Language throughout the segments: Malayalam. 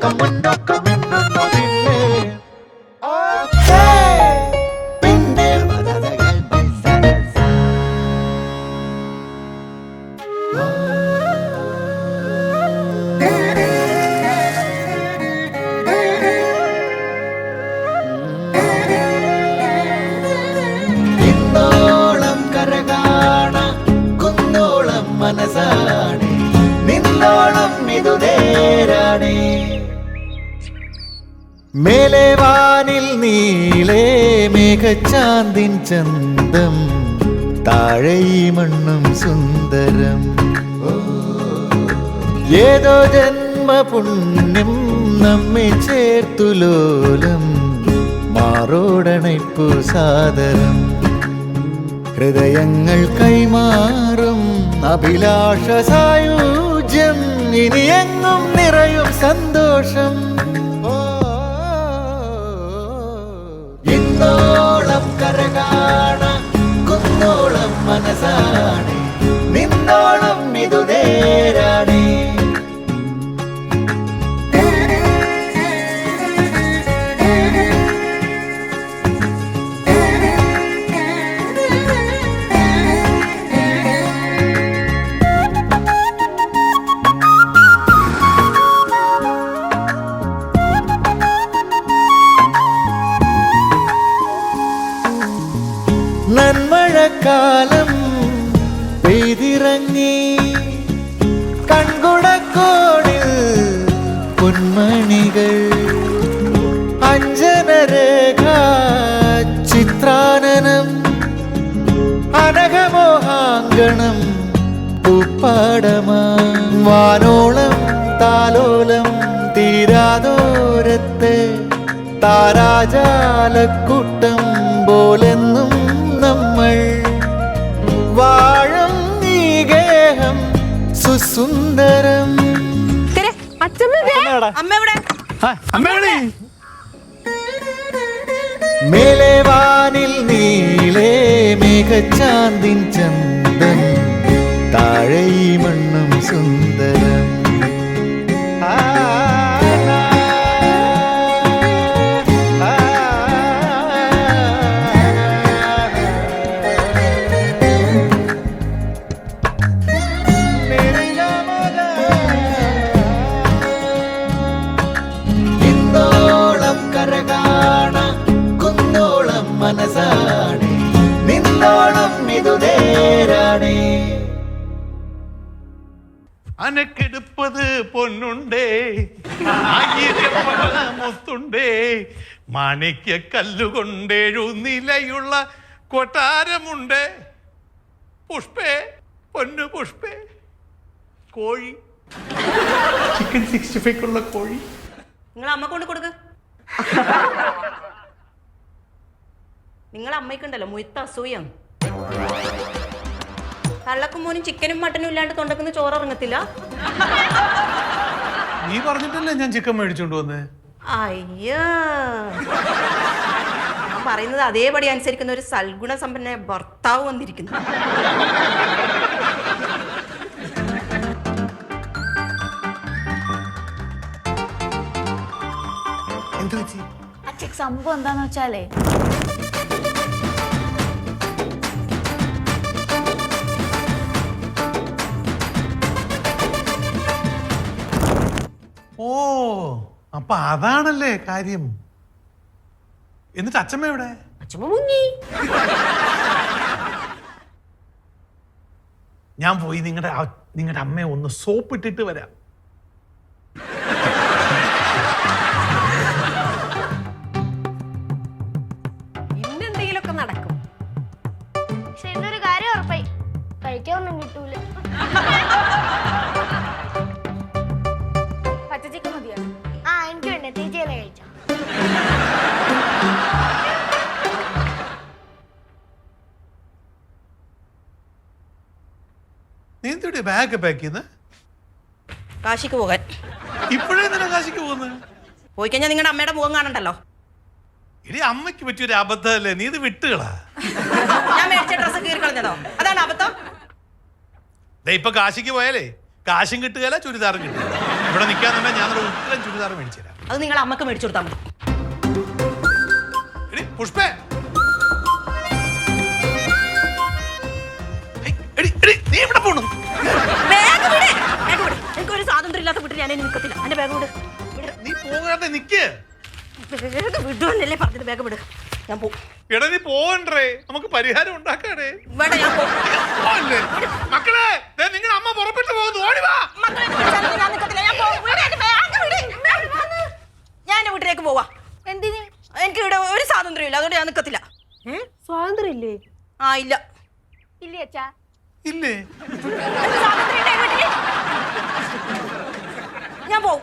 como മേഘച്ചാന്തിൻ ചന്തം താഴെ മണ്ണും സുന്ദരം. ഏതോ ജന്മ പുണ്യം നമ്മെ ചേർത്തു ലോലം മാറോടണയ്പു സാദരം. ഹൃദയങ്ങൾ കൈമാറും അഭിലാഷ സായുജ്യം ഇനിയെങ്ങും നിറയും സന്തോഷം. ഓ, കരകാണ കുന്നോളം മനസ്സാണ് നിന്നോളം ഇതു നേരാണേ. നന്മഴക്കാലം പെയ്തിറങ്ങി കൺകുടക്കോടിൽ പൊന്മണികൾ അഞ്ജനരേഖ ചിത്രാനനം അനഘമോഹാങ്കണം ഉപ്പാടമാ വാനോളം താലോലം തീരാതോരത്തെ താരാജാലക്കൂട്ടം സുസുന്ദരം തിരെ, അച്ഛമ്മ ദേ. അമ്മ എവിടെ? മേലെ വാനിൽ നീളേ മേഘച്ചാന്തിൻ ചന്തം താഴെ മണ്ണും അനക്കെടുപ്പത് പൊന്നുണ്ടേ മുത്തുണ്ടേ മാണിക്യ കല്ലുകൊണ്ടേഴു നിലയുള്ള കൊട്ടാരമുണ്ട്. പുഷ്പേ പൊന്നു പുഷ്പേ കോഴി. ചിക്കൻ സിക്സ്റ്റി ഫൈവ് കോഴി. നിങ്ങൾ അമ്മ കൊണ്ട് കൊടുക്ക്. നിങ്ങൾ അമ്മയ്ക്കുണ്ടല്ലോ മുയത്ത അസൂയം. തള്ളക്കും മോനും ചിക്കനും മട്ടനും ഇല്ലാണ്ട് തൊണ്ടക്കുന്ന ചോറ് ഇറങ്ങത്തില്ല നീ പറഞ്ഞിട്ടല്ലേ ഞാൻ ചിക്കൻ മേടിച്ചോണ്ട് വന്നേ? അയ്യോ. ഞാൻ പറയുന്നത് അതേപടി അനുസരിക്കുന്ന ഒരു സൽഗുണ സമ്പന്ന ഭർത്താവ് വന്നിരിക്കുന്നു. സംഭവം എന്താന്ന് വെച്ചാലേ അപ്പൊ അതാണല്ലേ കാര്യം. എന്നിട്ട് അച്ഛമ്മ എവിടെ? അച്ഛമ്മ മുങ്ങി. ഞാൻ പോയി നിങ്ങളുടെ നിങ്ങളുടെ അമ്മയെ ഒന്ന് സോപ്പ് ഇട്ടിട്ട് വരാം. നീ എന്തിവിടെ ബാഗ് പാക്ക് ചെയ്യുന്നത് കാശിക്ക് പോകാൻ. ഇപ്പോഴേ നിന്നെ കാശിക്ക് പോകുന്നത് പോയി കഴിഞ്ഞാൽ നിങ്ങളുടെ അമ്മയുടെ മുഖം കാണണ്ടല്ലോ. ഇനി അമ്മയ്ക്ക് പറ്റിയൊരു അബദ്ധമല്ലേ? നീ ഇത് വിട്ടുകളാ. ഞാൻ മേടിച്ച ഡ്രസ്സ് കീറി കളഞ്ഞതോ? അതാണ് അബദ്ധം. ദേ ഇപ്പൊ കാശിക്ക് പോയാലേ കാശും കിട്ടുകയില്ല ചുരിദാറും കിട്ടുക ഇവിടെ നിൽക്കാന്നുണ്ടെങ്കിൽ ഞാൻ ഒരു ഉത്തരം ചുരിദാർ മേടിച്ചു തരാം. അത് നിങ്ങൾ അമ്മയ്ക്ക് മേടിച്ചു കൊടുത്താൽ മതി. എടി പുഷ്പേ എവിടെ പോണു? ബാഗ് വിട് ബാഗ് വിട് എനിക്ക് ഒരു സ്വാതന്ത്ര്യം ഇല്ലാത്ത വീട്ടിൽ ഞാൻ നിൽക്കത്തില്ല എന്റെ ബാഗ് വിട്. നീ പോകാതെ നിക്ക്. ബാഗ് വിടുവന്നല്ലേ പറഞ്ഞത്. ബാഗ് വിട്. ഞാൻ പോകും എടാ നീ പോകണ്ടേ നമുക്ക് പരിഹാരം ഉണ്ടാക്കാടേ. വേണ്ട ഞാൻ പോവല്ലേ? മക്കളെ ദേ നിങ്ങളുടെ അമ്മ പുറപ്പെട്ടു പോകുന്നു. ഓടി വാ. മക്കളെ ഞാൻ എന്റെ വീട്ടിലേക്ക് പോവാ. എന്തിന്? എനിക്ക് ഇവിടെ ഒരു സ്വാതന്ത്ര്യം ഇല്ല അതുകൊണ്ട് ഞാൻ നിക്കത്തില്ല. സ്വാതന്ത്ര്യം ഇല്ലേ ആ ഇല്ലേ അച്ഛാ ഇല്ലേ എനിക്ക് സ്വാതന്ത്ര്യം ഇല്ല ഈ വീട്ടിൽ. ഞാൻ പോവും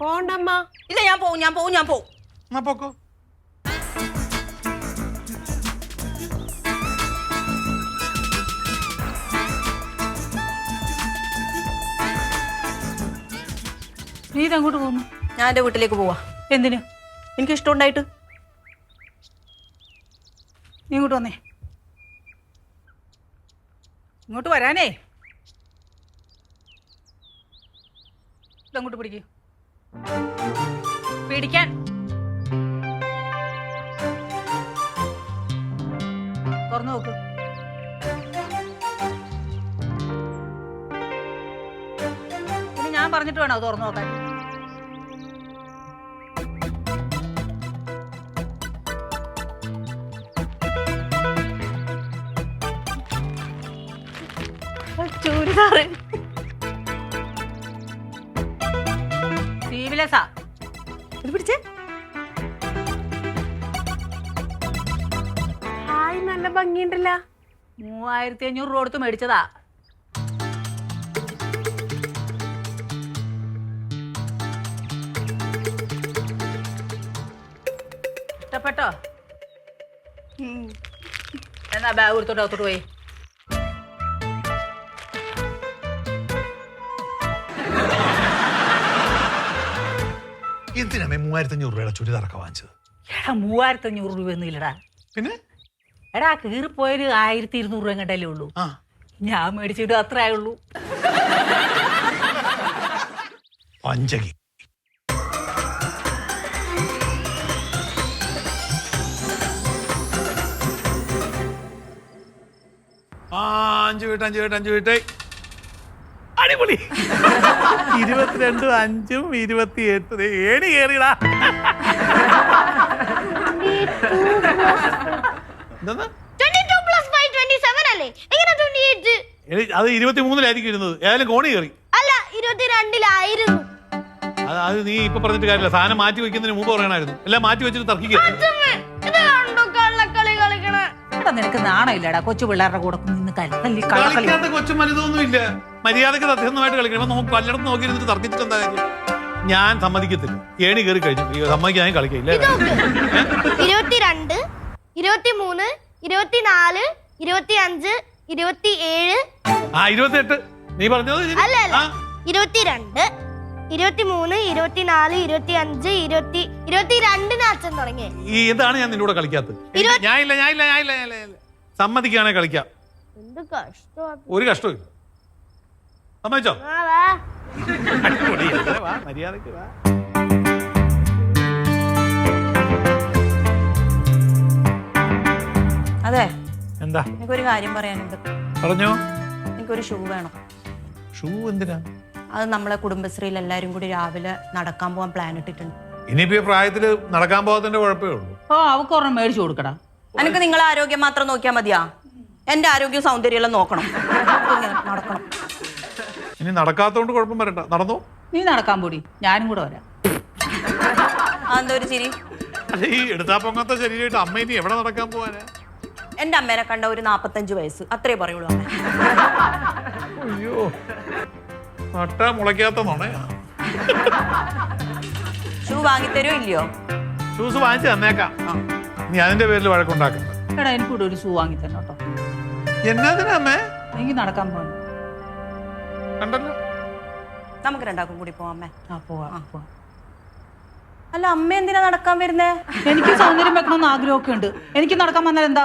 പോണ്ടമ്മ ഇല്ല ഞാൻ പോവും ഞാൻ പോവും ഞാൻ പോവും എന്നാ പോക്കോ നീ ഇതങ്ങോട്ട് പോകുന്നു? ഞാൻ എന്റെ വീട്ടിലേക്ക് പോവാ. എന്തിനു? എനിക്ക് ഇഷ്ടമുണ്ടായിട്ട് നീ ഇങ്ങോട്ട് വന്നേ. ഇങ്ങോട്ട് വരാനേ. ഇതങ്ങോട്ട് പിടിക്കൂ? പിടിക്കാൻ. തുറന്നു നോക്ക്. ഇനി ഞാൻ പറഞ്ഞിട്ട് വേണോ തുറന്നു നോക്കാൻ. ചൂരിദാറ്. മൂവായിരത്തി അഞ്ഞൂറ് രൂപ കൊടുത്ത് മേടിച്ചതാ. ഇഷ്ടപ്പെട്ടോ? എന്നാ ബാഗ് കൊടുത്തോട്ട് അകത്തോട്ട് പോയി. എന്തിനാ മൂവായിരത്തി അഞ്ഞൂറ് രൂപയുടെ ചുരിദാറൊക്കെ വാങ്ങിച്ചത്? എടാ മൂവായിരത്തി അഞ്ഞൂറ് രൂപ ഒന്നും ഇല്ലടാ. പിന്നെ? എടാ കീറിപ്പോയൊരു ആയിരത്തി ഇരുന്നൂറ് രൂപ കണ്ടല്ലേ ഉള്ളൂ. ആ. ഞാൻ മേടിച്ചിട്ട് അത്രേ ഉള്ളൂ. പഞ്ചകി. ആ അഞ്ചു വീട്ട് അഞ്ചു വീട്ട് അഞ്ചു വീട്ട് അടിപൊളി. ഇരുപത്തിരണ്ടും അഞ്ചും ഇരുപത്തി എട്ട് ഏണി കേറിടാ. അത് ഇരുപത്തി മൂന്നിലായിരിക്കും ഇരുന്നത്. ഏതായാലും കോണി കയറി. അല്ല ഇരുപത്തിരണ്ടിലായിരുന്നു. അത് അത് നീ ഇപ്പൊ പറഞ്ഞിട്ട് കാര്യമില്ല. സാധനം മാറ്റി വെക്കുന്നതിന് മുമ്പ് പറയണായിരുന്നു. എല്ലാം മാറ്റി വെച്ചിട്ട് തർക്കിക്കുക നിനക്ക് നാണമില്ലടാ. കൊച്ചു പിള്ളേരുടെ കൂടെ നിന്ന് കളിക്കാത്ത കൊച്ചും വലുതൊന്നും ഇല്ല. മര്യാദയ്ക്ക് സത്യസന്ധമായിട്ട് കളിക്കണം. ഇപ്പൊ കല്ലടത്ത് നോക്കി നോക്കിയിരുന്നിട്ട് തർക്കിച്ചിട്ട് എന്താ കാര്യം? ഞാൻ സമ്മതിക്കത്തില്ല. ഏണി കയറി കഴിഞ്ഞു. സമ്മതിക്കാൻ കളിക്കില്ല ഇരുപത്തിരണ്ട് ഇരുപത്തിമൂന്ന് ഇരുപത്തിനാല് ഇരുപത്തി അഞ്ച് ഇരുപത്തി ഏഴ് ആ ഇരുപത്തിയെട്ട്. നീ പറഞ്ഞത് അല്ല അല്ല. ആ, ഇരുപത്തിരണ്ട് ഇരുപത്തിമൂന്ന് ഇരുപത്തിനാല് ഇരുപത്തി അഞ്ച് ഇരുപത്തി ഇരുപത്തിരണ്ടിന് അച്ഛൻ തുടങ്ങി. ഈ ഇതാണ് ഞാൻ നിന്നോട് കളിക്കാത്തത്? ഞാൻ ഇല്ല ഞാൻ ഇല്ല ഞാൻ ഇല്ല. സമ്മതിക്കുകയാണെങ്കിൽ കളിക്കാം. എന്ത് കഷ്ടമാ. ഒരു കഷ്ടമില്ല സമ്മതിച്ചോ? ആ, വാ. അടിപൊളി. വാ മര്യാദയ്ക്ക് വാ. അതെ. എന്താ? എനിക്കൊരു കാര്യം പറയാനുണ്ട്. പറഞ്ഞോ. എനിക്കൊരു ഷൂ വേണം. ഷൂ എന്തിനാ? അത് നമ്മളെ കുടുംബശ്രീയിൽ എല്ലാരും കൂടി രാവിലെ നടക്കാൻ പോകാൻ പ്ലാൻ ഇട്ടിട്ടുണ്ട്. ഇനിയിപ്പോ ഈ പ്രായത്തിൽ നടക്കാൻ പോകാത്തതിന്റെ കുഴപ്പമേ ഉള്ളൂ. ഓ അവക്ക് ഒരെണ്ണം മേടിച്ചു കൊടുക്കടാ. എനിക്ക് നിങ്ങളെ ആരോഗ്യം മാത്രം നോക്കിയാൽ മതിയാ? എന്റെ ആരോഗ്യം സൗന്ദര്യമെല്ലാം നോക്കണം. ഇങ്ങനെ നടക്കണം. ഇനി നടക്കാത്തോണ്ട് കുഴപ്പം വരണ്ട. നടന്നോ? നീ നടക്കാൻ പോടി. ഞാനും കൂടെ വരാം. അതെന്താ ഒരു ചിരി. അല്ല ഈ എടുത്താ പൊങ്ങാത്ത ശരീരമായിട്ട് അമ്മ ഇനി എവിടെ നടക്കാൻ പോവാനാ? എന്റെ അമ്മേനെ കണ്ട ഒരു നാപ്പത്തഞ്ച് വയസ്സ്. അത്രേ പറയുള്ളൂ അമ്മ. അയ്യോ. നട്ടാ മുളയ്ക്കാത്ത നുണയാ. ഷൂ വാങ്ങിത്തരോ ഇല്ലയോ? ഷൂസ് വാങ്ങിച്ചു തന്നേക്കാം. നീ അതിന്റെ പേരിൽ വഴക്കുണ്ടാക്കണ്ട എടാ എനിക്കൂടെ ഒരു ഷൂ വാങ്ങി തന്നെ കേട്ടോ. എന്നതിനാ അമ്മേ? എനിക്ക് നടക്കാൻ പോകണം കണ്ടല്ലോ. നമുക്ക് രണ്ടാക്കും കൂടി പോവാം അമ്മേ. ആ പോവാം പോവാം. അല്ല അമ്മ എന്തിനാ നടക്കാൻ വരുന്നേ? എനിക്ക് സൗന്ദര്യം വെക്കണമെന്ന് ആഗ്രഹമൊക്കെ ഉണ്ട്. എനിക്ക് നടക്കാൻ വന്നാൽ എന്താ?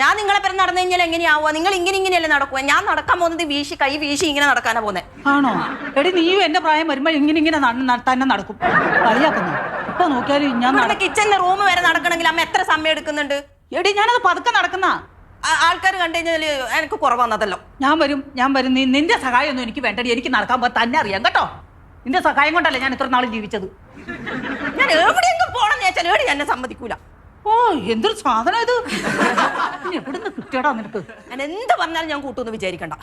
ഞാൻ നിങ്ങളെ പേര് നടന്നു കഴിഞ്ഞാൽ എങ്ങനെയാവുക? നിങ്ങൾ ഇങ്ങനെ ഇങ്ങനെയല്ലേ നടക്കുക? ഞാൻ നടക്കാൻ പോകുന്നത് വീശി കൈ വീശി ഇങ്ങനെ നടക്കാനാ പോകുന്നത് ആണോ? എടി നീയും എന്റെ പ്രായം വരുമ്പോ ഇങ്ങനെ ഇങ്ങനെ തന്നെ നടക്കും. കളിയാക്കുന്നു. ഇപ്പൊ നോക്കിയാലും ഞാൻ കിച്ചന്റെ റൂം വരെ നടക്കണമെങ്കിൽ അമ്മ എത്ര സമയം എടുക്കുന്നുണ്ട്? എടി ഞാനത് പതുക്കെ നടക്കുന്ന. ആൾക്കാർ കണ്ടു കഴിഞ്ഞാൽ എനിക്ക് കുറവാന്നതല്ലോ. ഞാൻ വരും ഞാൻ വരും. നീ നിന്റെ സഹായം ഒന്നും എനിക്ക് വേണ്ടടി. എനിക്ക് നടക്കാൻ പോ തന്നെ അറിയാം കേട്ടോ? നിന്റെ സഹായം കൊണ്ടല്ലേ ഞാൻ ഇത്ര നാളും ജീവിച്ചത്? ഞാൻ എവിടെയെങ്കിലും പോണെന്ന് വെച്ചാൽ എവിടെ എന്നെ സമ്മതിക്കൂല. ഓ എന്തൊരു സാധനം ഇത്? ഇനി എവിടുന്ന് കിട്ടിയടാ നിനക്ക്? ഞാൻ എന്ത് പറഞ്ഞാലും ഞാൻ കൂട്ടുമെന്ന് വിചാരിക്കണ്ട.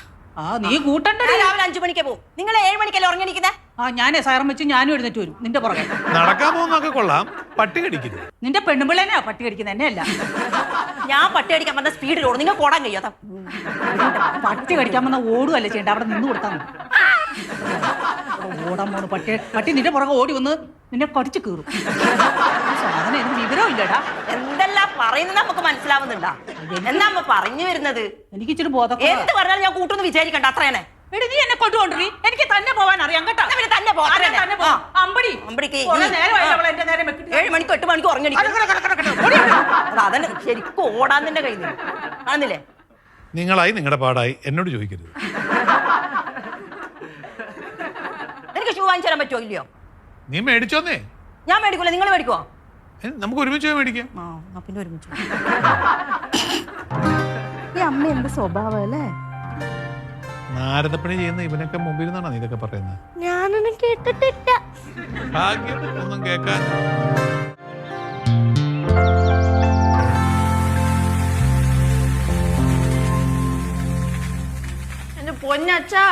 ആ നീ കൂട്ടണ്ടേ ഞാൻ രാവിലെ അഞ്ചു മണിക്ക് പോകും നിങ്ങൾ ഏഴ് മണിക്കല്ലേ ഉറങ്ങിയിരിക്കുന്നത് ആ ഞാനേ സൈറം വെച്ച് ഞാനും എഴുന്നേറ്റ് വരും. നിന്റെ പുറകെ. നടക്കാൻ പോകുന്നൊക്കെ കൊള്ളാം. പട്ടി കടിക്കുന്നു നിന്റെ പെണ്ണുമ്പിള്ളേനെയാ പട്ടി കടിക്കുന്നത് എന്നെയല്ല. ഞാൻ പട്ടി അടിക്കാൻ വന്ന സ്പീഡിൽ ഓടും നിങ്ങൾ ഓടാൻ കഴിയാത്ത പട്ടി കടിക്കാൻ വന്ന ഓടുകയല്ല ചെയ്യണ്ട? അവിടെ നിന്ന് കൊടുത്താൽ മതി. അവിടെ ഓടാൻ പോണു പട്ടി. പട്ടി നിന്റെ പുറകെ ഓടി വന്ന് നിന്നെ കടിച്ചു കീറും. സാധനം ഇതിന് വിവരം ഇല്ലടാ. എന്തെല്ലാം പറയുന്നത് നമുക്ക് മനസ്സിലാവുന്നുണ്ടാ എന്നാ അമ്മ പറഞ്ഞു വരുന്നത്? എനിക്ക് ഇച്ചിരി ബോധം എന്ത് പറഞ്ഞാലും ഞാൻ കൂട്ടുമെന്ന് വിചാരിക്കണ്ട അത്രയാണ് എടി നീ എന്നെ കൊണ്ടുകൊണ്ടി എനിക്ക് തന്നെ പോവാൻ അറിയാം കേട്ടോ പിന്നെ തന്നെ തന്നെ. പോ. അമ്പടി. അമ്പടിക്ക് കുറെ ഈ- നേരമായില്ലേ ആ. എന്റെ നേരെ മെക്കിട്ട്. ഏഴ് മണിക്ക് എട്ട് മണിക്ക് ഉറങ്ങി അതന്നെ ശരിക്കും ഓടാൻ തന്നെ കഴിയുന്നില്ല ആണെന്നില്ലേ നിങ്ങളായി നിങ്ങളുടെ പാടായി. എന്നോട് ചോദിക്കരുത്. എനിക്ക് ഷൂ വാങ്ങിച്ചു തരാൻ പറ്റുമോ ഇല്ലയോ? നീ മേടിച്ചോന്നേ. ഞാൻ മേടിക്കൂല നിങ്ങൾ മേടിക്കുവോ? ഏ, നമുക്ക് ഒരുമിച്ച് പോയി മേടിക്കാം. ആ എന്നാ പിന്നെ ഒരുമിച്ച് ഈ അമ്മ എന്ത് സ്വഭാവം അല്ലേ? നാരദപ്പണി ചെയ്യുന്ന ഇവനൊക്കെ മുമ്പിൽ നിന്നാണോ നീ ഇതൊക്കെ പറയുന്നത്? ഞാനൊന്നും കേട്ടിട്ടില്ല. ഭാഗ്യം ഒന്നും കേൾക്കാൻ. എന്റെ പൊന്നച്ചാ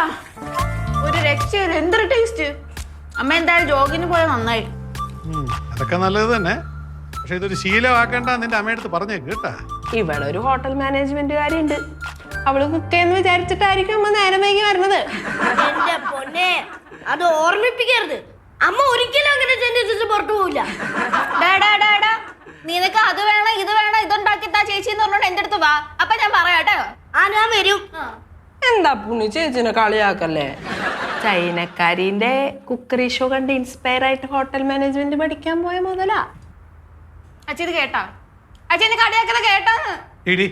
ഒരു രക്ഷയില്ല. എന്തൊരു ടേസ്റ്റ് അമ്മ എന്തായാലും ജോഗിന് പോയാൽ നന്നായി. ഉം, അതൊക്കെ നല്ലത് തന്നെ. പക്ഷെ ഇതൊരു ശീലമാക്കണ്ട നിന്റെ അമ്മയടുത്ത് പറഞ്ഞേ കേട്ടാ. ഇവിടെ ഒരു ഹോട്ടൽ മാനേജ്മെന്റുകാരുണ്ട് അവൾ കുക്ക് ചെയ്യുന്ന വിചാരിച്ചിട്ടായിരിക്കും അമ്മ നേരം വൈകി വരുന്നത്. എന്റെ പൊന്നെ അത് ഓർമ്മിപ്പിക്കരുത്. അമ്മ ഒരിക്കലും അങ്ങനെ ചിന്തിച്ചിട്ട് പുറത്തു പോവില്ല. നിനക്ക് അത് വേണം ഇത് വേണം ഇതുണ്ടാക്കിത്താ ചേച്ചി എന്ന് പറഞ്ഞോണ്ട് എന്റെ അടുത്ത് വാ. അപ്പൊ ഞാൻ പറയാട്ടോ ആ ഞാൻ വരും. എന്താ പുണ്ണി ചേച്ചിനെ കളിയാക്കല്ലേ? ചൈനക്കാരിന്റെ കുക്കറി ഷോ കണ്ട് ഇൻസ്പയർ ആയിട്ട് ഹോട്ടൽ മാനേജ്മെന്റ് പഠിക്കാൻ പോയ മുതലാ. അച്ഛ ഇത് കേട്ടാ. അച്ഛ എന്നെ കടയാക്കല കേട്ടാന്ന് ഇടി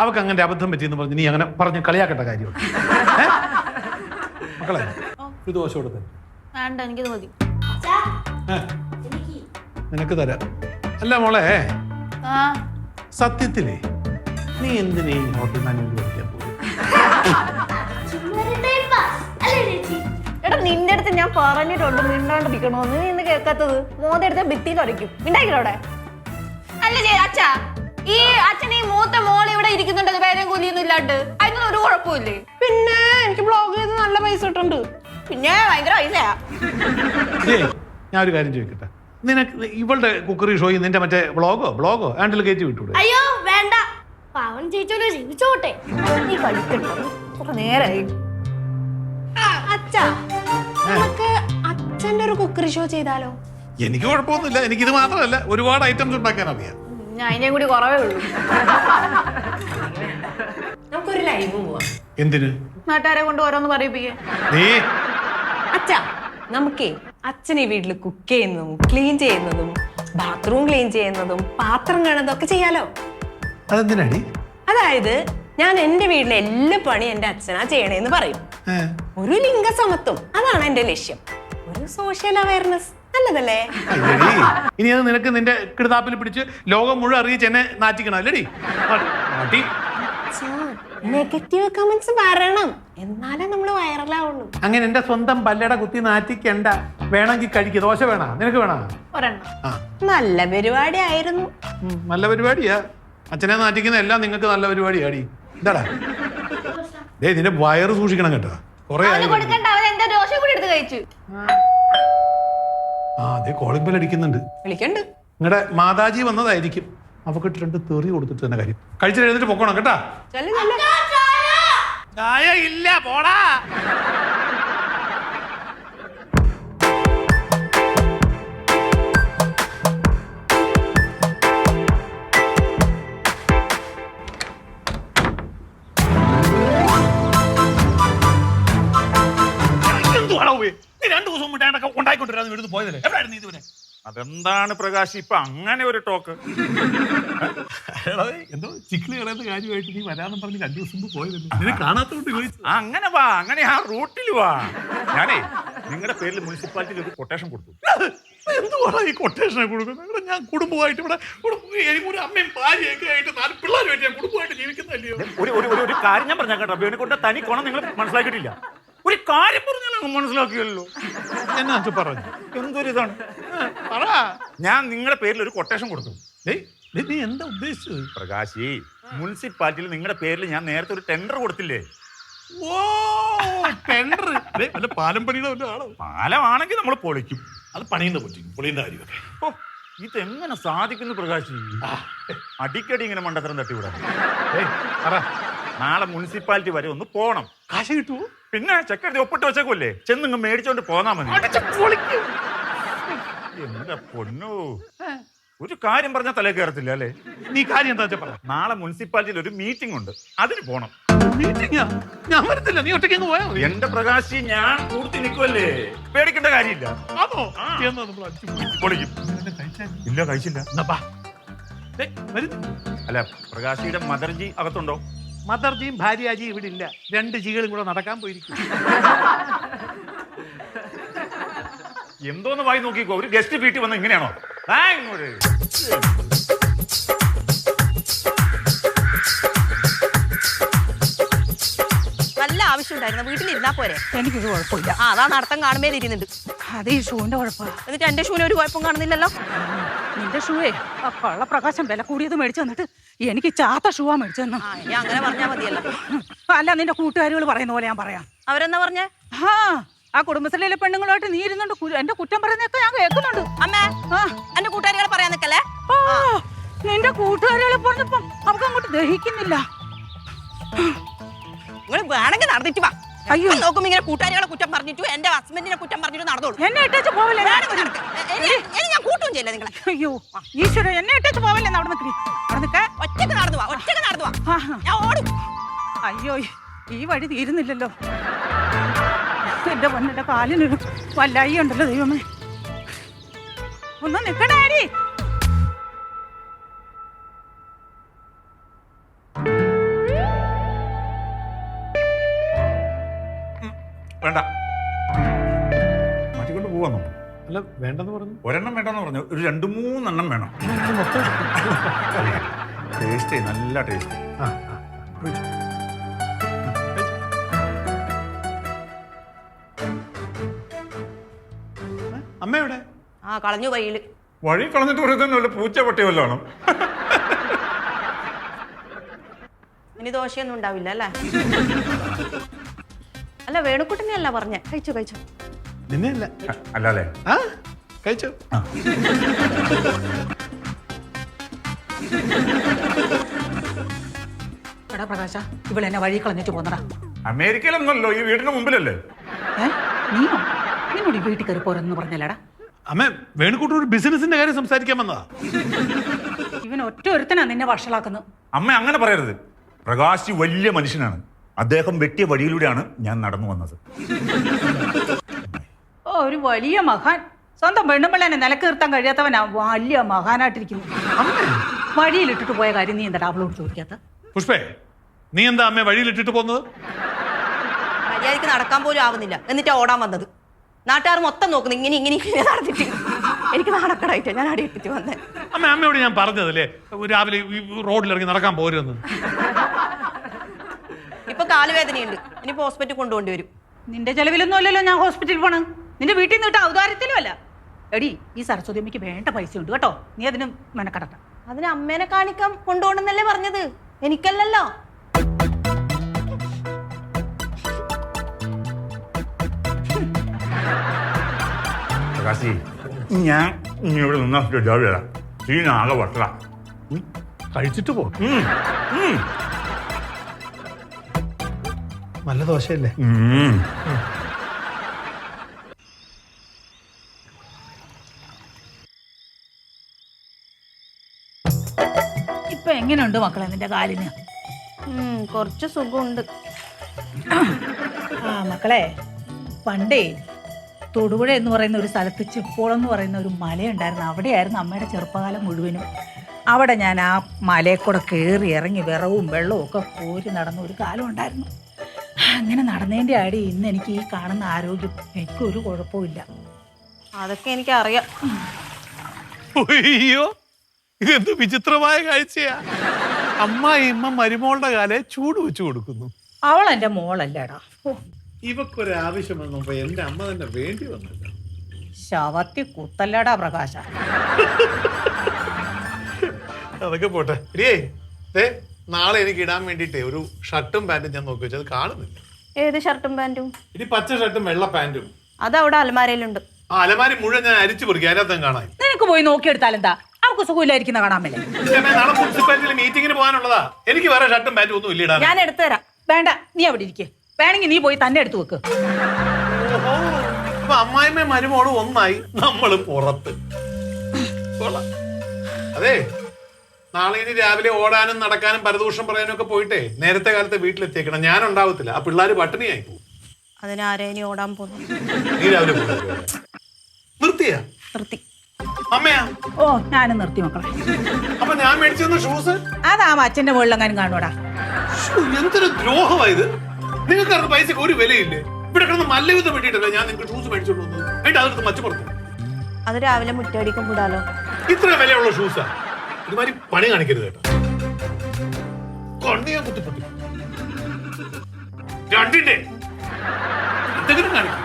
അവക്ക് അങ്ങനെ അബദ്ധം പറ്റിയെന്ന് പറഞ്ഞ് നീ അങ്ങനെ പറഞ്ഞ് കളിയാക്കേണ്ട കാര്യമുണ്ട്. ഏ? മക്കളെ ഒരു ദോശ കൊടുത്ത്. വേണ്ട എനിക്കിത് മതി. ഏ? നിനക്ക് തരാം. അല്ല മോളെ ആ. സത്യത്തിലേ നീ എന്തിനാ ഹോട്ടൽ മാനേജ്മെന്റ് പഠിക്കാൻ പോകും എടാ നിന്റെ അടുത്ത് ഞാൻ പറഞ്ഞിട്ടുണ്ട് മിണ്ടാണ്ടിരിക്കണോന്ന് നീ ഇന്ന് കേൾക്കാത്തത്. മോന്റെ അടുത്ത് ഭിത്തിയിൽ ഉരയ്ക്കും മിണ്ടാക്കിലോടെ അല്ല ചേ അച്ഛാ ഈ അച്ഛൻ ഈ മൂത്ത മോൾ ഇവിടെ ഇരിക്കുന്നുണ്ട് പേരും കൂലിയൊന്നും ഇല്ലാണ്ട്. അതിനൊന്നും ഒരു കുഴപ്പമില്ലേ? പിന്നെ എനിക്ക് ബ്ലോഗ് ചെയ്ത് നല്ല പൈസ കിട്ടുന്നുണ്ട്. പിന്നെ ഭയങ്കര പൈസയാ. ഞാൻ ഒരു കാര്യം ചോദിക്കട്ടെ? നിനക്ക് ഇവളുടെ കുക്കറി ഷോയിൽ നിന്റെ മറ്റേ ബ്ലോഗോ ബ്ലോഗോ ഹാൻഡിൽ കയറ്റി വിട്ടൂടെ? അയ്യോ വേണ്ട. പാവൻ ചേച്ചോലെ ജീവിച്ചോട്ടെ. നീ കളിക്കട്ടോ കുറെ നേരായി. അച്ഛാ നമുക്ക് അച്ഛന്റെ ഒരു കുക്കറി ഷോ ചെയ്താലോ? എനിക്ക് കുഴപ്പമൊന്നുമില്ല. ഇത് മാത്രമല്ല ഒരുപാട് ഐറ്റംസ് ഉണ്ടാക്കാൻ അറിയാം. ഞാൻ അതിനെയും കൂടി കുറവേ ഉള്ളൂ. നമുക്കൊരു ലൈവും പോവാം. എന്തിന്? നാട്ടുകാരെ കൊണ്ട് ഓരോന്ന് പറയിപ്പിക്കേ. നീ അച്ഛാ നമുക്കേ അച്ഛൻ ഈ വീട്ടിൽ കുക്ക് ചെയ്യുന്നതും ക്ലീൻ ചെയ്യുന്നതും ബാത്റൂം ക്ലീൻ ചെയ്യുന്നതും പാത്രം കാണുന്നതും ഒക്കെ ചെയ്യാലോ? അതെന്തിനാടി? അതായത് ഞാൻ എന്റെ വീട്ടിലെ എല്ലാ പണി എന്റെ അച്ഛനാ ചെയ്യണേന്ന് പറയും. ഒരു ലിംഗസമത്വം അതാണ് എന്റെ ലക്ഷ്യം. ഒരു സോഷ്യൽ അവയർനെസ് നല്ലതല്ലേ? ഇനി അത് നിനക്ക് നിന്റെ കിടുതാപ്പിൽ പിടിച്ച് ലോകം മുഴുവൻ അറിയിച്ച് എന്നെ നാറ്റിക്കണം അല്ലടി? നാട്ടി നെഗറ്റീവ് കമന്റ്സ് വരണം. എന്നാലേ നമ്മൾ വൈറലാവുള്ളൂ. അങ്ങനെ എന്റെ സ്വന്തം പല്ലട കുത്തി നാറ്റിക്കണ്ട. വേണമെങ്കിൽ കഴിക്കുക ദോശ വേണ? നിനക്ക് വേണ? നല്ല പരിപാടി ആയിരുന്നു. നല്ല പരിപാടിയാ. അച്ഛനെ നാറ്റിക്കുന്ന എല്ലാം നിങ്ങൾക്ക് നല്ല പരിപാടിയാടി. എന്താടാ ഡേ നിന്റെ വയറ് സൂക്ഷിക്കണം കേട്ടോ. കൊറേ കൊടുക്കണ്ട അവൻ എന്റെ ദോശ കൂടി എടുത്ത് കഴിച്ചു? ആ അതെ കോളിംഗ് ബെൽ അടിക്കുന്നുണ്ട്. വിളിക്കണ്ട്. നിങ്ങളുടെ മാതാജി വന്നതായിരിക്കും. അവക്ക് രണ്ട് തെറി കൊടുത്തിട്ട് തന്നെ കാര്യം. കഴിച്ചിട്ട് എഴുന്നിട്ട് പൊക്കോണം കേട്ടാ. ചായ! ഇല്ല പോടാ. എന്തുവാണോ നീ രണ്ടു ദിവസം മുന്നേ ഉണ്ടായിക്കൊണ്ടിരുന്നു എടുത്ത് പോയതല്ലേ? എവിടെയായിരുന്നു ഇതുവരെ അതെന്താണ് പ്രകാശ്? ഇപ്പൊ അങ്ങനെ ഒരു ടോക്ക്. എന്തോ ചിക്കിളി കളയുന്ന കാര്യമായിട്ട് നീ വരാന്ന് പറഞ്ഞ് രണ്ടു ദിവസം മുമ്പ് പോയതല്ലേ? നിന്നെ കാണാത്തോണ്ട് ചോദിച്ചു അങ്ങനെ വാ അങ്ങനെ ആ റൂട്ടിൽ വാ. ഞാനേ നിങ്ങളുടെ പേരിൽ മുനിസിപ്പാലിറ്റിയിൽ ഒരു കൊട്ടേഷൻ കൊടുത്തു. എന്തുവാണ് ഈ കൊട്ടേഷനെ കൊടുക്കുന്നത്? ഞാൻ കുടുംബമായിട്ട് ഇവിടെ എനിക്കൊരു അമ്മയും ഭാര്യയൊക്കെ ആയിട്ട് നാല് പിള്ളേരുമായിട്ട് ഞാൻ കുടുംബമായിട്ട് ജീവിക്കുന്നല്ലയോ ഒരു ഒരു ഒരു- കാര്യം ഞാൻ പറഞ്ഞ കേട്ടോ. വേണി കൊണ്ട് തനി കോണം നിങ്ങൾ മനസ്സിലാക്കിയിട്ടില്ല. ഒരു കാര്യം പറഞ്ഞാൽ മനസ്സിലാക്കിയല്ലോ. എന്നാ പറഞ്ഞു? എന്തൊരു ഇതാണ് പറ. ഞാൻ നിങ്ങളുടെ പേരിൽ ഒരു കൊട്ടേഷൻ കൊടുത്തു. നീ എന്താ ഉദ്ദേശിച്ചത്? പ്രകാശി മുനിസിപ്പാലിറ്റിയിൽ നിങ്ങളുടെ പേരിൽ ഞാൻ നേരത്തെ ഒരു ടെൻഡർ കൊടുത്തില്ലേ? ഓ ടെൻഡർ വല്ല പാലം പണിയുടെ വല്ല ആണോ പാലമാണെങ്കിൽ നമ്മൾ പൊളിക്കും. അത് പണിയുന്ന പറ്റും പൊളിയുന്ന കാര്യമൊക്കെ. ഓ ഇതെങ്ങനെ സാധിക്കുന്നു പ്രകാശി? അടിക്കടി ഇങ്ങനെ മണ്ടത്തരം തട്ടിവിടാം ഏയ് പറ. നാളെ മുനിസിപ്പാലിറ്റി വരെ ഒന്ന് പോണം. കാശ് കിട്ടുമോ പിന്നെ ചെക്കടി ഒപ്പിട്ട് വെച്ചേക്കുമല്ലേ ചെന്നിങ്ങ് മേടിച്ചോണ്ട് പോന്നാ മതി. എന്റെ പൊന്നു? ഒരു കാര്യം പറഞ്ഞാൽ തലേ കയറത്തില്ല അല്ലേ? നീ കാര്യം എന്താ വെച്ചാ പറ. നാളെ മുനിസിപ്പാലിറ്റിയിൽ ഒരു മീറ്റിംഗ് ഉണ്ട്. അതിന് പോണം. മീറ്റിംഗാ ഞാൻ വരത്തില്ല. നീ ഒറ്റയ്ക്ക് അങ്ങ് പോയാ മതി. എന്റെ പ്രകാശി ഞാൻ കൂട്ടി നിൽക്കുമല്ലേ പേടിക്കേണ്ട കാര്യമില്ല. അതോ എന്നാ നമ്മൾ അടിച്ചു പൊളിക്കും. ഇല്ല കഴിച്ചില്ല. അല്ല പ്രകാശിയുടെ മദർജി അകത്തുണ്ടോ? മദർജിയും ഭാര്യാജിയും ഇവിടെ ഇല്ല രണ്ട് ജികളും കൂടെ നടക്കാൻ പോയിരിക്കും. എന്തോന്ന് വായി നോക്കിക്കോ? ഒരു ഗസ്റ്റ് വീട്ടിൽ വന്ന ഇങ്ങനെയാണോ. നല്ല ആവശ്യം ഉണ്ടായിരുന്നു വീട്ടിലിരുന്നാ പോരെ? എനിക്കൊരു കുഴപ്പമില്ല. ആ അതാ നടത്തം കാണുമ്പോൾ ഇരുന്നുണ്ട് അതേ ഈ ഷൂവിന്റെ കുഴപ്പമാണ് എന്നിട്ട് എന്റെ ഷൂവിന് ഒരു കുഴപ്പം കാണുന്നില്ലല്ലോ? നിന്റെ ഷൂവേ ആ കള്ളപ്രകാശം വില കൂടിയത് മേടിച്ചു തന്നിട്ട് എനിക്ക് ചാത്ത ഷൂവാ മേടിച്ചു തന്നു. അങ്ങനെ പറഞ്ഞാ മതിയല്ലോ. അല്ല നിന്റെ കൂട്ടുകാരികൾ പറയുന്ന പോലെ ഞാൻ പറയാം. അവരെന്നാ പറഞ്ഞേ? ആ ആ കുടുംബശ്രീയിലെ പെണ്ണുങ്ങളുമായിട്ട് നീ ഇരുന്നുണ്ട് എന്റെ കുറ്റം പറയുന്നൊക്കെ ഞാൻ കേൾക്കുന്നുണ്ട്. അമ്മേ ആ. എന്റെ കൂട്ടുകാരികളെ പറയാൻ നിക്കല്ലേ? നിന്റെ കൂട്ടുകാരികളെ പറഞ്ഞപ്പം അവർക്ക് അങ്ങോട്ട് ദഹിക്കുന്നില്ല. നിങ്ങൾ വേണമെങ്കിൽ നടന്നിട്ട് വാ. അയ്യോ. നോക്കുമ്പോ ഇങ്ങനെ കൂട്ടുകാരികളെ കുറ്റം പറഞ്ഞിട്ടു എന്റെ ഹസ്ബൻഡിനെ കുറ്റം പറഞ്ഞിട്ട് നടന്നോളൂ. എന്നെ ഇട്ടേച്ച് പോവല്ലേ? ഞാൻ കൂട്ടും ചെയ്യില്ല നിങ്ങളെ. അയ്യോ ഈശ്വര എന്നെ ഇട്ടേച്ച് പോവല്ലേ? അവിടെ നിൽക്കണി അവിടെ നിൽക്കേ ഒറ്റയ്ക്ക് നടന്നു വാ ഒറ്റയ്ക്ക് നടന്നു വാ. ഞാൻ ഓടും. അയ്യോ ഈ വഴി തീരുന്നില്ലല്ലോ. എന്റെ പൊന്നിന്റെ കാലിനൊരു വല്ലായി ഉണ്ടല്ലോ ദൈവമേ. ഒന്ന് നിക്കണേടി. അല്ല വേണ്ടെന്ന് പറഞ്ഞു. ഒരെണ്ണം വേണ്ടെന്ന് പറഞ്ഞു. ഒരു രണ്ട് മൂന്നെണ്ണം വേണം. ടേസ്റ്റ് നല്ല ടേസ്റ്റ്. ആ ആ. കളഞ്ഞു വഴിയിൽ വഴി കളഞ്ഞിട്ട് പറയുന്ന വല്ല പൂച്ച പട്ടി വല്ലതാണ്? ഇനി ദോശയൊന്നും ഉണ്ടാവില്ല അല്ലേ? അല്ല വേണുക്കുട്ടിനെ അല്ല പറഞ്ഞേ. കഴിച്ചു കഴിച്ചു. നിന്നെ അല്ല അല്ലാതെ. ആ കഴിച്ചു. എടാ പ്രകാശ ഇവൾ എന്നെ വഴി കളഞ്ഞിട്ട് പോന്നടാ. അമേരിക്കയിലൊന്നല്ലോ ഈ വീടിന് മുമ്പിലല്ലേ? ഏ? നീയോ? നിന്നോട് ഈ വീട്ടിൽ കയറി പോരെന്ന് പറഞ്ഞല്ലേടാ. അമ്മ വേണുകൂട്ടർ ഒരു ബിസിനസിന്റെ കാര്യം സംസാരിക്കാൻ വന്നതാ. ഇവൻ ഒറ്റ ഒരുത്തനാ നിന്നെ വഷളാക്കുന്നത് അമ്മ അങ്ങനെ പറയരുത്. പ്രകാശ് വലിയ മനുഷ്യനാണ്. അദ്ദേഹം വെട്ടിയ വഴിയിലൂടെയാണ് ഞാൻ നടന്നു വന്നത്. ഒരു വലിയ മഹാൻ. സ്വന്തം പെണ്ണുമ്പിള്ളനെ നിലക്കീർത്താൻ കഴിയാത്തവനാ വലിയ മഹാനായിട്ടിരിക്കുന്നു. വഴിയിലിട്ടിട്ട് പോയ കാര്യം നീ എന്താ അവളോട് ചോദിക്കാത്ത പുഷ്പേ നീ എന്താ അമ്മ വഴിയിലിട്ടിട്ട് പോകുന്നത്? മര്യാദയ്ക്ക് നടക്കാൻ പോലും ആവുന്നില്ല എന്നിട്ടാ ഓടാൻ വന്നത്. നാട്ടുകാർ മൊത്തം നോക്കുന്നു ഇങ്ങനെ ഇങ്ങനെ ഇങ്ങനെ നടന്നിട്ട്. എനിക്ക് നടക്കണായിട്ട് ഞാൻ അടി ഇട്ടിട്ട് വന്നേ. അമ്മ അമ്മയോട് ഞാൻ പറഞ്ഞതല്ലേ രാവിലെ റോഡിൽ റോഡിലിറങ്ങി നടക്കാൻ പോരുമെന്ന് ഇപ്പൊ കാലുവേദനയുണ്ട്. ഇനിയിപ്പോ ഹോസ്പിറ്റൽ കൊണ്ടുപോണ്ടി വരും. നിന്റെ ചെലവിലൊന്നും അല്ലല്ലോ ഞാൻ ഹോസ്പിറ്റലിൽ പോണ്. നിന്റെ വീട്ടിൽ നിന്ന് കിട്ടാ ഔദാര്യത്തിലും അല്ല. എടി ഈ സരസ്വതി അമ്മയ്ക്ക് വേണ്ട പൈസ ഉണ്ട് കേട്ടോ. നീ അതിന് മെനക്കെടണ്ട. അതിന് അമ്മേനെ കാണിക്കാൻ കൊണ്ടുപോകണമെന്നല്ലേ പറഞ്ഞത്? എനിക്കല്ലല്ലോ. പ്രകാശി ഞാൻ ഇവിടെ നിന്നാ വട്ടല കഴിച്ചിട്ട് പോ. നല്ല ദോശയല്ലേ? ഇപ്പൊ എങ്ങനെയുണ്ട് മക്കളെ നിന്റെ കാലിന്? കുറച്ച് സുഖമുണ്ട്. ആ മക്കളെ പണ്ടേ തൊടുപുഴ എന്ന് പറയുന്ന ഒരു സ്ഥലത്ത് ചിപ്പോളം എന്ന് പറയുന്ന ഒരു മലയുണ്ടായിരുന്നു. അവിടെയായിരുന്നു അമ്മയുടെ ചെറുപ്പകാലം മുഴുവനും. അവിടെ ഞാൻ ആ മലയിൽ കൂടെ കയറി ഇറങ്ങി വിറവും വെള്ളവും ഒക്കെ കോരി നടന്ന ഒരു കാലം ഉണ്ടായിരുന്നു. അങ്ങനെ നടന്നതിന്റെ ആടി ഇന്ന് എനിക്ക് ഈ കാണുന്ന ആരോഗ്യം എനിക്കൊരു കുഴപ്പമില്ല അതൊക്കെ എനിക്കറിയാം. അയ്യോ. ഇതെന്ത് വിചിത്രമായ കാഴ്ചയാ? അമ്മായിമ്മ മരുമോളുടെ കാലെ ചൂട് വെച്ചു കൊടുക്കുന്നു. അവൾ എന്റെ മോളല്ലേടാ. ഓ ഇവക്കൊരാവശ്യം വന്നപ്പോ എന്റെ അമ്മ തന്നെ വേണ്ടി വന്നില്ല ശവത്തി കുത്തല്ലടാ പ്രകാശ. അതൊക്കെ പോട്ടെ. ഇരിയേ ദേ നാളെ എനിക്ക് ഇടാൻ വേണ്ടിട്ടേ ഒരു ഷർട്ടും പാന്റും ഞാൻ നോക്കി വെച്ചത് കാണുന്നില്ല. ഏത് ഷർട്ടും പാന്റും ഇനി പച്ച ഷർട്ടും വെള്ള പാന്റും. അതവിടെ അലമാരയിലുണ്ട്. ആ അലമാരി മുഴുവൻ ഞാൻ അരിച്ചു പൊറിക്കും അതിനകത്തും കാണാൻ നിനക്ക് പോയി നോക്കിയെടുത്താൽ എന്താ അവൾക്ക് സുഖമില്ലായിരിക്കുന്ന കാണാൻ മേലെ. നാളെ മുനിസിപ്പാലിറ്റിയിൽ മീറ്റിംഗിന് പോകാനുള്ളതാ. എനിക്ക് വേറെ ഷർട്ടും പാന്റും ഒന്നും ഇല്ല ഞാൻ എടുത്തു തരാം വേണ്ട നീ അവിടെ ഇരിക്കേ. വേണമെങ്കിൽ നീ പോയി തന്നെ എടുത്തു വെക്ക്. അപ്പൊ അമ്മായിമ്മ മരുമോളും ഒന്നായി നമ്മൾ പുറത്ത്. അതെ നാളെ ഇനി രാവിലെ ഓടാനും നടക്കാനും പരദൂഷണം പറയാനും ഒക്കെ പോയിട്ടേ നേരത്തെ കാലത്ത് വീട്ടിലെത്തിയേക്കണം. ഞാൻ ഉണ്ടാവത്തില്ല. ആ പിള്ളേര് പട്ടിണിയായി പോകും. അതിനാരേനി ഓടാൻ പോകുന്നു നീ രാവിലെ നിർത്തിയാ? നിർത്തി. അമ്മയാ. ഓ ഞാനും നിർത്തി മക്കളെ. അപ്പൊ ഞാൻ മേടിച്ചു ഷൂസ് അതാ അച്ഛന്റെ മുകളിലെങ്ങാനും കാണൂടാ ശ്ശോ, എന്തൊരു ദ്രോഹമായത് നിങ്ങൾക്ക് അത് പൈസക്ക് ഒരു വിലയില്ലേ? ഇവിടെ കിടന്ന് മല്ലയുദ്ധം വേണ്ടിയിട്ടല്ല ഞാൻ നിങ്ങൾക്ക് ഷൂസ് മേടിച്ചോണ്ട് വന്നത്? എന്നിട്ട് അതെടുത്ത് മച്ചപ്പുറത്ത് അത് രാവിലെ മുറ്റടിക്കും കൂടാലോ. ഇത്ര വിലയുള്ള ഷൂസാ ഇതുമാതിരി പണി കാണിക്കരുത് കേട്ടോ. കൊണ്ട് ഞാൻ കുത്തിപ്പൊട്ടി. രണ്ടിന്റെ. എന്തെങ്കിലും കാണിക്കും.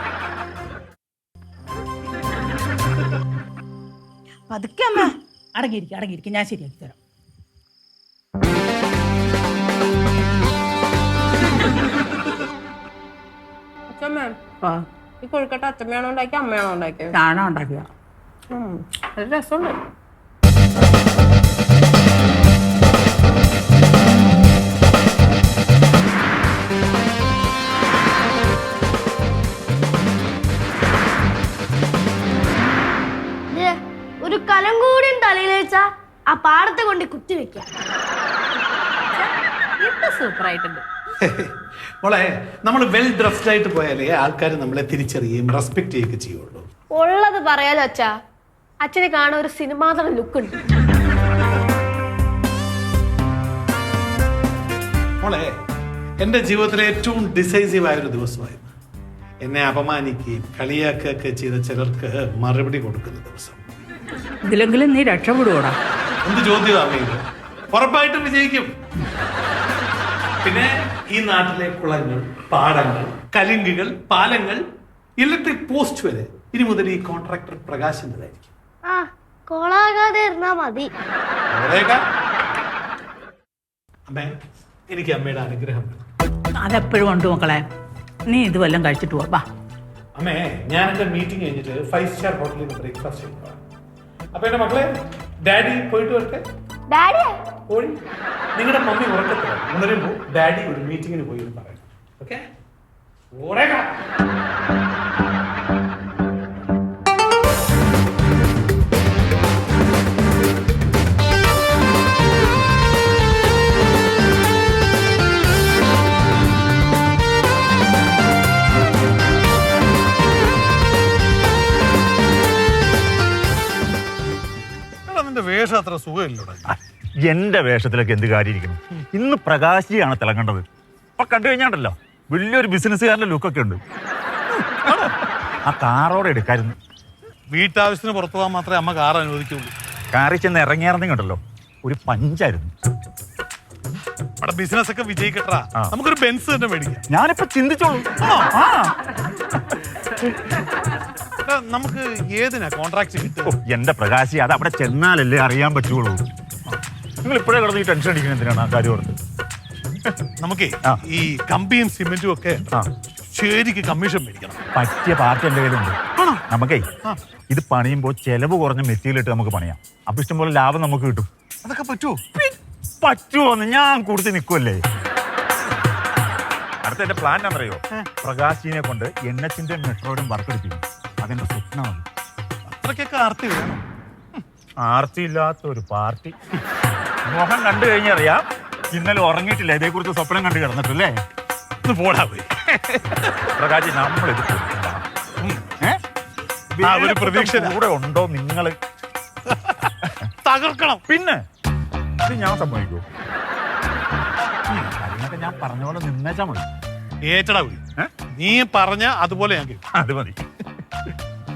പതുക്കെ അമ്മ. അടങ്ങിയിരിക്കും അടങ്ങിയിരിക്കും. ഞാൻ ശരിയാക്കി തരാം. അച്ഛമ്മ ആ. ഈ കൊഴുക്കട്ട അച്ഛമ്മയാണോ ഉണ്ടാക്കിയ അമ്മയാണോ ഉണ്ടാക്കിയത് ഞാനാ ഉണ്ടാക്കിയ. ഉം, അത് രസമുണ്ട്. കൊണ്ട് കുത്തി വെക്കാം ഇത് സൂപ്പർ ആയിട്ടുണ്ട് മോളെ നമ്മൾ വെൽ ഡ്രസ്ഡ് ആയിട്ട് പോയാലേ ആൾക്കാർ നമ്മളെ തിരിച്ചറിയുകയും റെസ്പെക്ട് ചെയ്യുകയൊക്കെ ചെയ്യുള്ളൂ. ഉള്ളത് പറയാലോ അച്ഛാ. അച്ഛനെ കാണാൻ ഒരു സിനിമാതറ ലുക്ക് ഉണ്ട്. മോളെ എന്റെ ജീവിതത്തിലെ ഏറ്റവും ഡിസൈസീവ് ആയ ഒരു ദിവസമായിരുന്നു. എന്നെ അപമാനിക്കുകയും കളിയാക്കുകയൊക്കെ ചെയ്ത ചിലർക്ക് മറുപടി കൊടുക്കുന്ന ദിവസം. ഇതിലെങ്കിലും നീ രക്ഷപ്പെടുവോടാ? എന്ത് ചോദ്യമാണ് ഇത്? ഉറപ്പായിട്ടും വിജയിക്കും. പിന്നെ ഈ നാട്ടിലെ കുളങ്ങൾ പാടങ്ങൾ കലിങ്കുകൾ പാലങ്ങൾ ഇലക്ട്രിക് പോസ്റ്റ് വരെ ഇനി മുതൽ ഈ കോൺട്രാക്ടർ പ്രകാശിന്റെതായിരിക്കും ആ കോളാകാതെ ഇരുന്നാ മതി. അമ്മേ എനിക്ക് അമ്മയുടെ അനുഗ്രഹം. അതെപ്പോഴും ഉണ്ട് മക്കളെ. നീ ഇത് വല്ലതും കഴിച്ചിട്ട് പോവാ അമ്മേ ഞാൻ എന്റെ മീറ്റിംഗ് കഴിഞ്ഞിട്ട് ഫൈവ് സ്റ്റാർ ഹോട്ടലിൽ നിന്ന് ബ്രേക്ക്ഫാസ്റ്റ് ചെയ്യുന്നതാണ്. അപ്പൊ എന്റെ മക്കളെ ഡാഡി പോയിട്ട് വരട്ടെ? ഡാഡി ഓടി നിങ്ങളുടെ മമ്മി ഉറക്കത്തില്ല ഉണരുമ്പോൾ ഡാഡി ഒരു മീറ്റിങ്ങിന് പോയി എന്ന് പറയണം. ഓക്കെ ഓടേക്കാം വേഷം അത്ര സുഖമില്ലോടാ എന്റെ വേഷത്തിലൊക്കെ എന്ത് കാര്യമായിരിക്കണം ഇന്ന് പ്രകാശിയാണ് തിളങ്ങേണ്ടത്. അപ്പൊ കണ്ടു കഴിഞ്ഞാണ്ടല്ലോ വലിയൊരു ബിസിനസ്സുകാരന്റെ ലുക്കൊക്കെ ഉണ്ട്. ആ കാറോടെ എടുക്കായിരുന്നു. വീട്ടാവശ്യത്തിന് പുറത്തു പോകാൻ മാത്രമേ അമ്മ കാർ അനുവദിക്കുള്ളൂ കാറിൽ ചെന്ന് ഇറങ്ങിയായിരുന്നെങ്കിൽ ഉണ്ടല്ലോ ഒരു പഞ്ചായിരുന്നു. അവിടെ ബിസിനസ് ഒക്കെ വിജയിക്കട്ടാ ആ. നമുക്കൊരു ബെൻസ് തന്നെ മേടിക്കാം. ഞാനിപ്പോ ചിന്തിച്ചോളൂ. ആ. നമുക്ക് ഏതിനാ കോൺട്രാക്ട് കിട്ടും എന്റെ പ്രകാശി അത് അവിടെ ചെന്നാലല്ലേ അറിയാൻ പറ്റുള്ളൂ. നിങ്ങൾ ഇപ്പോഴേ കിടന്ന് ഈ ടെൻഷൻ അടിക്കുന്ന എന്തിനാണ്? ആ കാര്യം ഓർത്ത്. നമുക്കേ ആ. ഈ കമ്പിയും സിമെന്റും ഒക്കെ ആ. ശരിക്ക് കമ്മീഷൻ മേടിക്കണം. പറ്റിയ പാർട്ടി എന്റെ കയ്യിലുണ്ട് ആണോ? നമുക്കേ ആ. ഇത് പണിയുമ്പോൾ ചെലവ് കുറഞ്ഞ മെറ്റീരിയൽ ഇട്ട് നമുക്ക് പണിയാം. അപ്പൊ ഇഷ്ടംപോലെ ലാഭം നമുക്ക് കിട്ടും. അതൊക്കെ പറ്റുമോ പറ്റുമോന്ന് ഞാൻ കൊടുത്ത് നിൽക്കുമല്ലേ അടുത്ത എന്റെ പ്ലാൻ എന്താണെന്നറിയോ? പ്രകാശിനെ കൊണ്ട് എണ്ണത്തിന്റെ മെട്രോയിലും വർക്ക് എടുപ്പിക്കും അതെന്റെ സ്വപ്നമാണ്. അത്രയ്ക്കൊക്കെ ആർത്തി വേണം. ആർത്തി ഇല്ലാത്ത ഒരു പാർട്ടി. മോഹൻ കണ്ടു കഴിഞ്ഞറിയാം. ഇന്നലെ ഉറങ്ങിയിട്ടില്ല. ഇതേക്കുറിച്ച് സ്വപ്നം കണ്ടു കിടന്നിട്ടില്ലേ? ഒന്ന് പോടാ പോയി. പ്രകാശി നമ്മളിത് ഒരു പ്രതീക്ഷ കൂടെ ഉണ്ടോ നിങ്ങൾ? തകർക്കണം. പിന്നെ ഇത് ഞാൻ സമ്മതിക്കൂ? ഞാൻ പറഞ്ഞ പോലെ നിന്നേച്ചാ മതി. ഏറ്റടാ നീ പറഞ്ഞ അതുപോലെ ഞാൻ അത് മതി